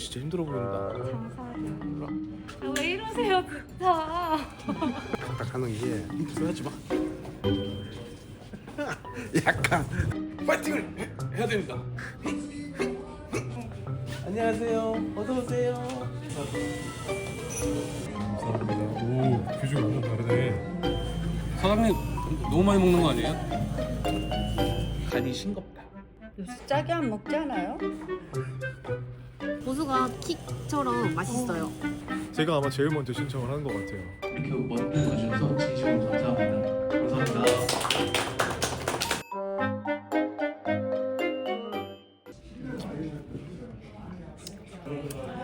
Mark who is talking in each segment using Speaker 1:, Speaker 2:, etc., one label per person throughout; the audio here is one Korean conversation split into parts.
Speaker 1: 진짜 힘들어 보인다.
Speaker 2: 아, 왜 이러세요 진짜
Speaker 1: 딱딱하는 게 힘들어 하지 마. 약간 파이팅을 해, 해야 됩니다. 안녕하세요. 어서 오세요.
Speaker 3: 감사합니다. 오, 표정이 완전 다르네.
Speaker 1: 사장님 너무 많이 먹는 거 아니에요? 간이 싱겁다.
Speaker 4: 요새 짜게 안 먹지 않아요?
Speaker 2: 고수가 킥처럼 맛있어요
Speaker 3: 제가 아마 제일 먼저 신청을 하는 것 같아요.
Speaker 1: 이렇게 먼저 와주셔서 진심으로 감사합니다. 감사합니다.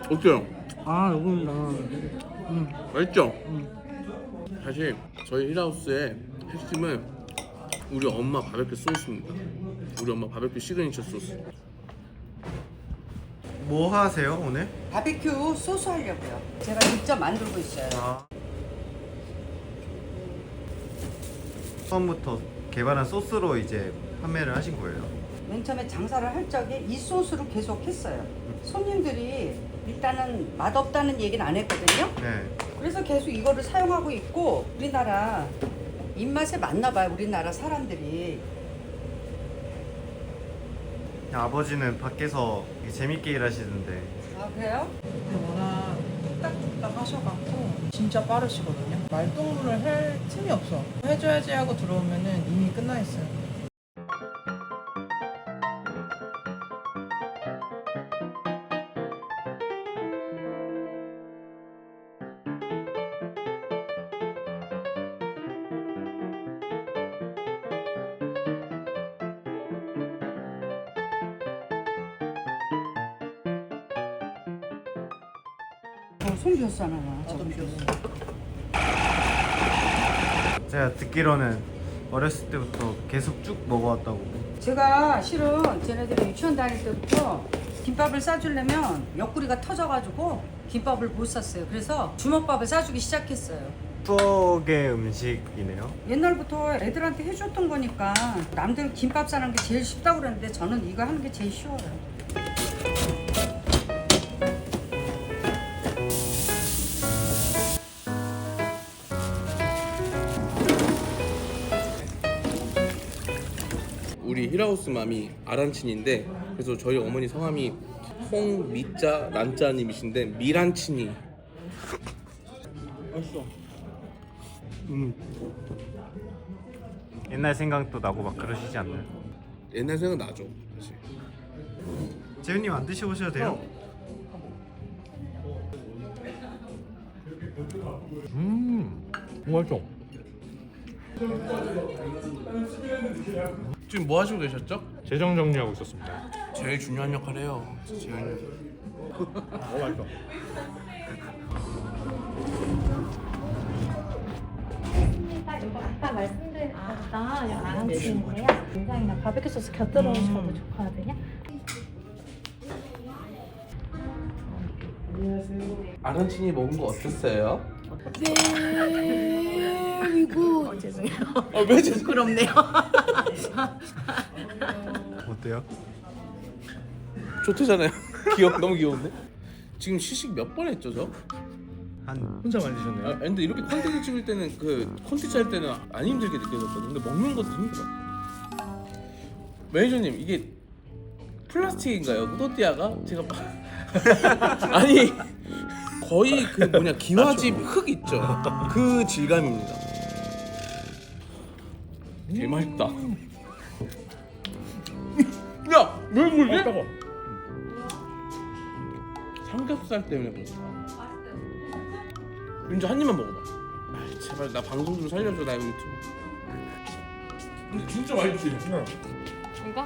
Speaker 1: 어때요?
Speaker 4: 아, 여기다.
Speaker 1: 맛있죠? 사실 저희 힐하우스의 핵심은 우리 엄마 바베큐 소스입니다. 우리 엄마 바베큐 시그니처 소스.
Speaker 5: 뭐 하세요 오늘?
Speaker 4: 바비큐 소스 하려고요. 제가 직접 만들고 있어요.
Speaker 5: 아. 처음부터 개발한 소스로 이제 판매를 하신 거예요?
Speaker 4: 맨 처음에 장사를 할 적에 이 소스로 계속 했어요. 손님들이 일단은 맛없다는 얘기는 안 했거든요.
Speaker 5: 네.
Speaker 4: 그래서 계속 이거를 사용하고 있고 우리나라 입맛에 맞나 봐요. 우리나라 사람들이.
Speaker 5: 아버지는 밖에서 재밌게 일하시던데
Speaker 4: 아, 그래요?
Speaker 6: 워낙 뚝딱뚝딱 하셔갖고 진짜 빠르시거든요. 말동무를 할 틈이 없어. 해줘야지 하고 들어오면은 이미 끝나 있어요.
Speaker 4: 손 비었잖아요.
Speaker 6: 나도 비었어.
Speaker 5: 제가 듣기로는 어렸을 때부터 계속 쭉 먹어왔다고
Speaker 4: 제가 실은 쟤네들이 유치원 다닐 때부터 김밥을 싸주려면 옆구리가 터져가지고 김밥을 못 쌌어요. 그래서 주먹밥을 싸주기 시작했어요.
Speaker 5: 추억의 음식이네요
Speaker 4: 옛날부터 애들한테 해줬던 거니까 남들 김밥 싸는 게 제일 쉽다고 그러는데 저는 이거 하는 게 제일 쉬워요.
Speaker 1: 힐하우스 맘이 아란친인데 그래서 저희 어머니 성함이 홍미자 란자님이신데 미란친이 맛있어.
Speaker 5: 음. 옛날 생각도 나고 막 그러시지 않나요?
Speaker 1: 옛날 생각 나죠 사실.
Speaker 5: 재윤님 안 드셔보셔도 돼요
Speaker 3: 음, 맛있어.
Speaker 1: 지금 뭐 하시고 계셨죠?
Speaker 3: 재정 정리하고 있었습니다.
Speaker 1: 제일 중요한 역할 해요. 재현이.
Speaker 3: 어, 맛있어.
Speaker 2: 딱 이거 아까 말씀드린 아까 양아치인데요 인상이나 바베큐 소스 곁들여 주셔도 좋거든요
Speaker 1: 아란친이 먹은 거 어땠어요?
Speaker 2: 아이고 죄송해요
Speaker 1: 아왜 제
Speaker 6: 부끄럽네요.
Speaker 5: 어때요?
Speaker 1: 좋대잖아요. 귀엽 너무 귀여운데? 지금 시식 몇 번 했죠 저?
Speaker 5: 한
Speaker 3: 혼자 만드셨네요.
Speaker 1: 아, 근데 이렇게 콘텐츠 찍을 때는 그 콘텐츠 할 때는 안 힘들게 느껴졌거든. 근데 먹는 것도 힘들어. 매니저님 이게 플라스틱인가요? 또띠아가 제가 아니 거의 그 뭐냐 기와집 흙 있죠. 그 질감입니다. 개 맛있다. 야, 왜 그러지?
Speaker 3: 따가.
Speaker 1: 삼겹살 때문에 그렇다. 윤주 한 입만 먹어봐. 아, 제발 나 방송 좀 살려줘 나 유튜브. 근데 진짜 맛있지.
Speaker 2: 이거?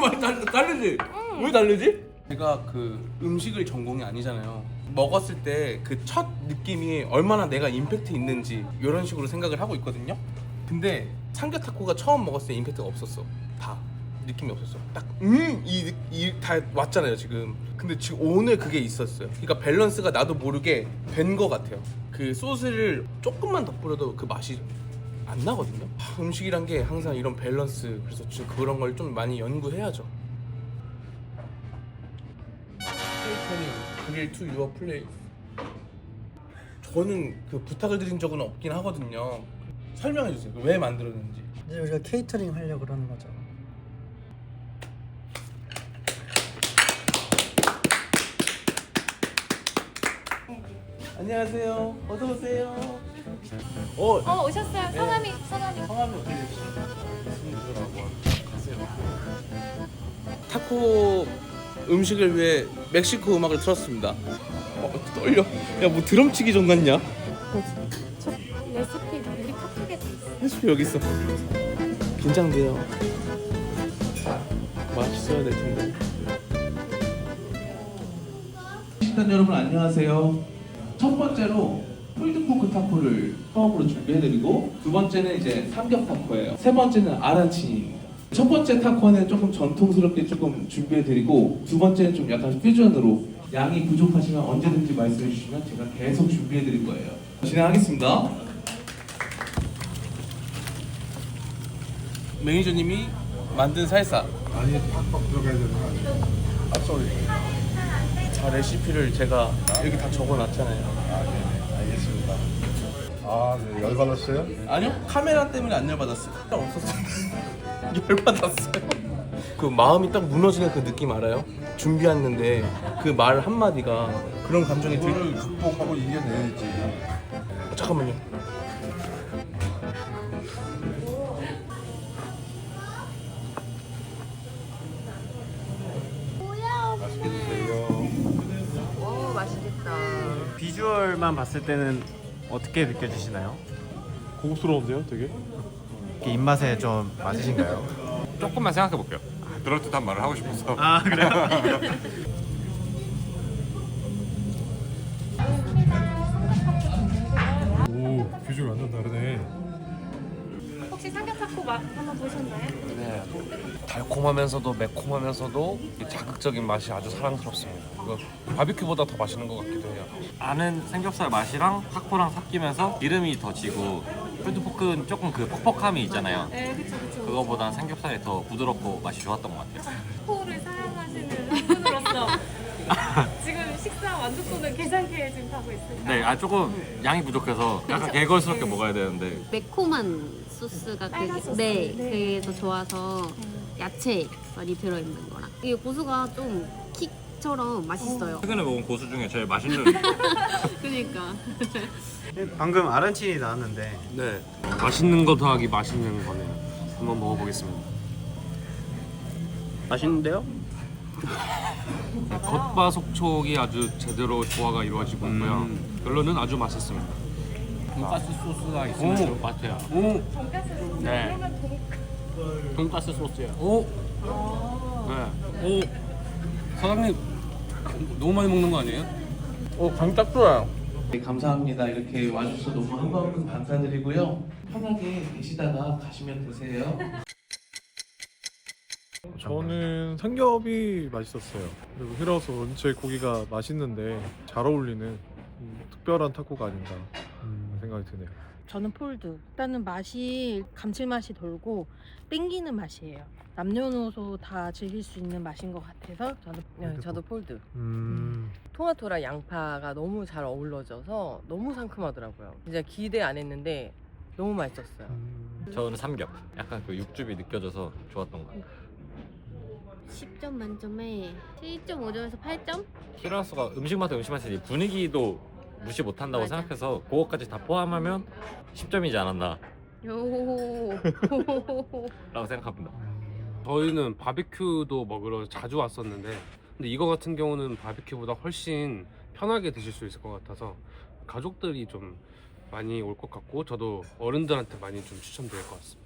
Speaker 1: 맛 달- 다르지? 왜 다르지? 제가 그 음식을 전공이 아니잖아요. 먹었을 때 그 첫 느낌이 얼마나 내가 임팩트 있는지 이런 식으로 생각을 하고 있거든요. 근데 삼겹타코가 처음 먹었을 때 임팩트가 없었어. 다 느낌이 없었어. 딱음이다 왔잖아요 지금. 근데 지금 오늘 그게 있었어요. 그러니까 밸런스가 나도 모르게 된 것 같아요. 그 소스를 조금만 더 뿌려도 그 맛이 안 나거든요. 음식이란 게 항상 이런 밸런스 그래서 지금 그런 걸 좀 많이 연구해야죠. 그릴 투 유어 플레이 저는 그 부탁을 드린 적은 없긴 하거든요. 설명해 주세요. 왜 만들었는지.
Speaker 7: 이제 우리가 케이터링 하려고 그러는 거죠.
Speaker 1: 안녕하세요. 어서 오세요. 어,
Speaker 2: 어 오셨어요. 성함이 성함이.
Speaker 1: 성함이 어떻게 되시죠? 가세요. 타코 음식을 위해 멕시코 음악을 틀었습니다. 어, 떨려. 야, 뭐 드럼 치기 전 같냐?
Speaker 2: 저 레시피 우리 카톡에 돼 있어.
Speaker 1: 레시피 여기 있어. 긴장돼요. 맛있어야 될 텐데. 식단 여러분 안녕하세요. 첫 번째로 폴드포크 타코를 처음으로 준비해드리고 두 번째는 이제 삼겹 타코예요. 세 번째는 아란치니입니다. 첫 번째 타코는 조금 전통스럽게 조금 준비해드리고 두 번째는 좀 약간 퓨전으로 양이 부족하시면 언제든지 말씀해 주시면 제가 계속 준비해드릴 거예요. 진행하겠습니다. 매니저님이 만든 살사.
Speaker 3: 아니 팍팍 들어가야 되는 거 아니에요?
Speaker 1: 아, 쏘리. 자, 레시피를 제가 여기 다 적어놨잖아요.
Speaker 3: 아 네네 알겠습니다 아 네, 열받았어요?
Speaker 1: 아니요, 카메라 때문에 안 열받았어요. 없었어요. 열받았어요. 그 마음이 딱 무너지는 그 느낌 알아요? 준비했는데 그 말 한마디가 그런 감정이 들...
Speaker 3: 이거를 극복하고 이겨내야지
Speaker 1: 어, 잠깐만요.
Speaker 3: 맛있게 드세요
Speaker 4: 오 맛있겠다.
Speaker 5: 비주얼만 봤을 때는 어떻게 느껴지시나요?
Speaker 3: 고급스러운데요 되게?
Speaker 5: 이렇게 입맛에 좀 맞으신가요?
Speaker 8: 조금만 생각해 볼게요. 아, 그럴듯한 말을 하고 싶어서.
Speaker 5: 아 그래요?
Speaker 3: 오 비주얼 완전 다르네
Speaker 2: 혹시 삼겹 타코 맛 한번 보셨나요?
Speaker 8: 네. 달콤하면서도 매콤하면서도 이 자극적인 맛이 아주 사랑스럽습니다. 이거 바비큐보다 더 맛있는 것 같기도 해요. 안은 삼겹살 맛이랑 타코랑 섞이면서 기름이 더 지고 푸드포크는 조금 그 퍽퍽함이 있잖아요.
Speaker 2: 네, 그쵸 그쵸.
Speaker 8: 그거보단 삼겹살이 더 부드럽고 맛이 좋았던 것 같아요.
Speaker 2: 타코를 사랑하시는 한 분으로서 지금 식사 만족도는 괜찮게 지금 가고 있습니다.
Speaker 8: 네, 아 조금 양이 부족해서 약간 개걸스럽게 먹어야 되는데
Speaker 9: 매콤한 소스가
Speaker 2: 빨간
Speaker 9: 그게
Speaker 2: 소스.
Speaker 9: 네,
Speaker 2: 네.
Speaker 9: 그게 더 좋아서 야채 많이 들어있는 거랑 이게 고수가 좀 킥 처럼 맛있어요.
Speaker 8: 최근에 먹은 고수 중에 제일 맛있는.
Speaker 9: 그러니까
Speaker 5: 방금 아란치니 나왔는데
Speaker 8: 네, 맛있는 거 더하기 맛있는 거네요. 한번 먹어보겠습니다.
Speaker 1: 맛있는데요?
Speaker 8: 겉바 속촉이 아주 제대로 조화가 이루어지고 있고요. 결론은 아주 맛있습니다.
Speaker 10: 돈가스 소스가 있으면 좋을 것 같아요.
Speaker 8: 오,
Speaker 2: 돈가스 소스
Speaker 10: 네. 돈가스 소스요.
Speaker 8: 오,
Speaker 10: 네. 오, 사장님 너무 많이 먹는 거 아니에요?
Speaker 1: 어, 감딱 좋아요. 네, 감사합니다. 이렇게 와주셔서 너무 한번 감사드리고요. 편하게 계시다가 가시면 되세요.
Speaker 3: 저는 삼겹이 맛있었어요 그리고 히라우스 원체 고기가 맛있는데 잘 어울리는 음, 특별한 타코가 아닌가
Speaker 5: 음,
Speaker 3: 생각이 드네요
Speaker 11: 저는 폴드. 일단은 맛이 감칠맛이 돌고 땡기는 맛이에요. 남녀노소 다 즐길 수 있는 맛인 것 같아서 저는
Speaker 6: 네, 저도 폴드.
Speaker 5: 음,
Speaker 6: 토마토랑 양파가 너무 잘 어우러져서 너무 상큼하더라고요. 진짜 기대 안 했는데 너무 맛있었어요.
Speaker 5: 음.
Speaker 8: 저는 삼겹. 약간 그 육즙이 느껴져서 좋았던 것 같아요.
Speaker 9: 10점 만점에 7.5점에서 8점?
Speaker 8: 히라스가 음식 맛은 음식 맛이지 분위기도 무시 못한다고
Speaker 9: 맞아.
Speaker 8: 생각해서 그거까지 다 포함하면 10점이지 않았나
Speaker 9: 요.
Speaker 8: 라고 생각합니다.
Speaker 10: 저희는 바비큐도 먹으러 자주 왔었는데 근데 이거 같은 경우는 바비큐보다 훨씬 편하게 드실 수 있을 것 같아서 가족들이 좀 많이 올 것 같고 저도 어른들한테 많이 좀 추천드릴 것 같습니다.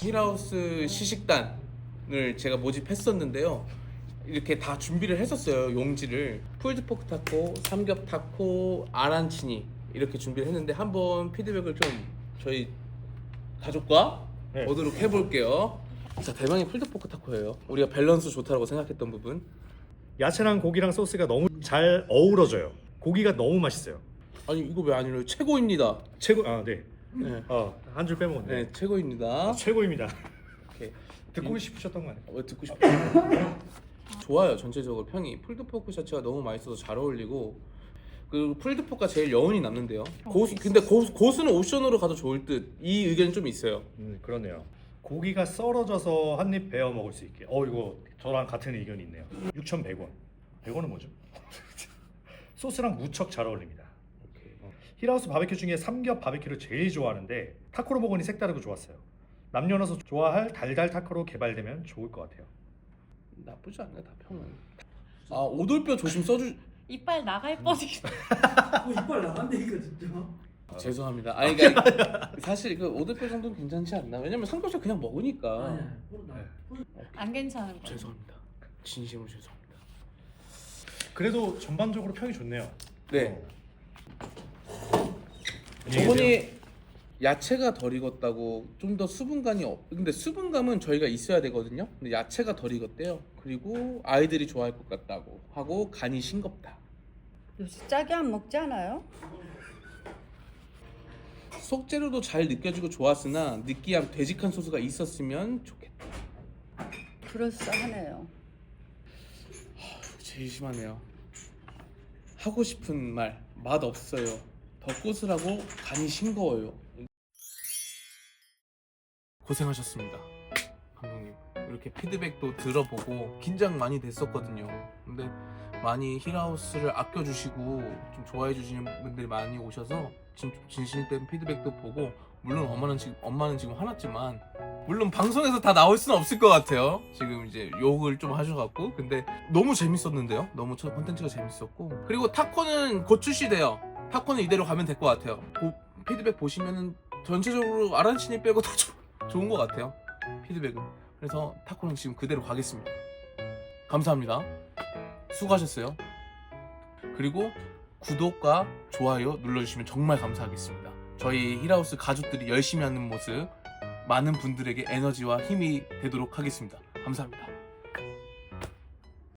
Speaker 1: 힐하우스 시식단을 제가 모집했었는데요. 이렇게 다 준비를 했었어요. 용지를 풀드포크 타코, 삼겹 타코, 아란치니 이렇게 준비를 했는데 한번 피드백을 좀 저희 가족과 오도록 해볼게요. 자 대망의 풀드포크 타코예요. 우리가 밸런스 좋다고 생각했던 부분.
Speaker 12: 야채랑 고기랑 소스가 너무 잘 어우러져요. 고기가 너무 맛있어요.
Speaker 1: 아니 이거 왜 아니래요? 최고입니다.
Speaker 12: 최고 아 네.
Speaker 1: 네.
Speaker 12: 어한 줄 빼먹었네.
Speaker 1: 네, 최고입니다.
Speaker 12: 최고입니다.
Speaker 1: 오케이.
Speaker 12: 듣고 싶으셨던 거 아니에요?
Speaker 1: 어, 듣고 싶어. 좋아요 전체적으로 평이 풀드포크 셔츠가 너무 맛있어서 잘 어울리고 그 풀드포크가 제일 여운이 남는데요. 고수 근데 고, 고수는 옵션으로 가도 좋을 듯 이 의견 좀 있어요.
Speaker 12: 음 그렇네요. 고기가 썰어져서 한 입 베어 먹을 수 있게. 어 이거 저랑 같은 의견이 있네요. 6,100원. 100원은 뭐죠? 소스랑 무척 잘 어울립니다. 어, 힐하우스 바베큐 중에 삼겹 바베큐를 제일 좋아하는데 타코로 먹으니 색다르고 좋았어요. 남녀노소 좋아할 달달 타코로 개발되면 좋을 것 같아요.
Speaker 1: 나쁘지 않네 다 평은. 아 오돌뼈 조심 써주.
Speaker 2: 이빨 나갈 뻔했어.
Speaker 7: 이빨 나간대 이거 진짜.
Speaker 1: 죄송합니다. 아니 그러니까 사실 그 오돌뼈 정도는 괜찮지 않나? 왜냐면 삼겹살 그냥 먹으니까.
Speaker 2: 안 괜찮은 거.
Speaker 1: 죄송합니다. 진심으로 죄송합니다.
Speaker 12: 그래도 전반적으로 평이 좋네요.
Speaker 1: 네.
Speaker 12: 안녕히
Speaker 1: 어머니 야채가 덜 익었다고 좀 더 수분감이 없. 근데 수분감은 저희가 있어야 되거든요. 근데 야채가 덜 익었대요. 그리고 아이들이 좋아할 것 같다고 하고 간이 싱겁다.
Speaker 4: 요새 짜게 안 먹지 않아요?
Speaker 1: 속재료도 잘 느껴지고 좋았으나 느끼한 되직한 소스가 있었으면 좋겠다.
Speaker 4: 그럴싸하네요.
Speaker 1: 제일 심하네요. 하고 싶은 말, 맛 없어요. 더 꼬스라고 간이 싱거워요. 고생하셨습니다. 감독님. 이렇게 피드백도 들어보고 긴장 많이 됐었거든요. 근데 많이 힐하우스를 아껴주시고 좀 좋아해 주시는 분들이 많이 오셔서 진, 진실된 피드백도 보고 물론 엄마는 지금 엄마는 지금 화났지만 물론 방송에서 다 나올 수는 없을 것 같아요. 지금 이제 욕을 좀 하셔갖고 근데 너무 재밌었는데요. 너무 첫 콘텐츠가 재밌었고 그리고 타코는 곧 출시돼요. 타코는 이대로 가면 될 것 같아요. 고- 피드백 보시면은 전체적으로 아란치니 빼고 다 조- 좋은 것 같아요. 피드백은 그래서 타코는 지금 그대로 가겠습니다. 감사합니다. 수고하셨어요. 그리고 구독과 좋아요 눌러주시면 정말 감사하겠습니다. 저희 힐하우스 가족들이 열심히 하는 모습 많은 분들에게 에너지와 힘이 되도록 하겠습니다. 감사합니다.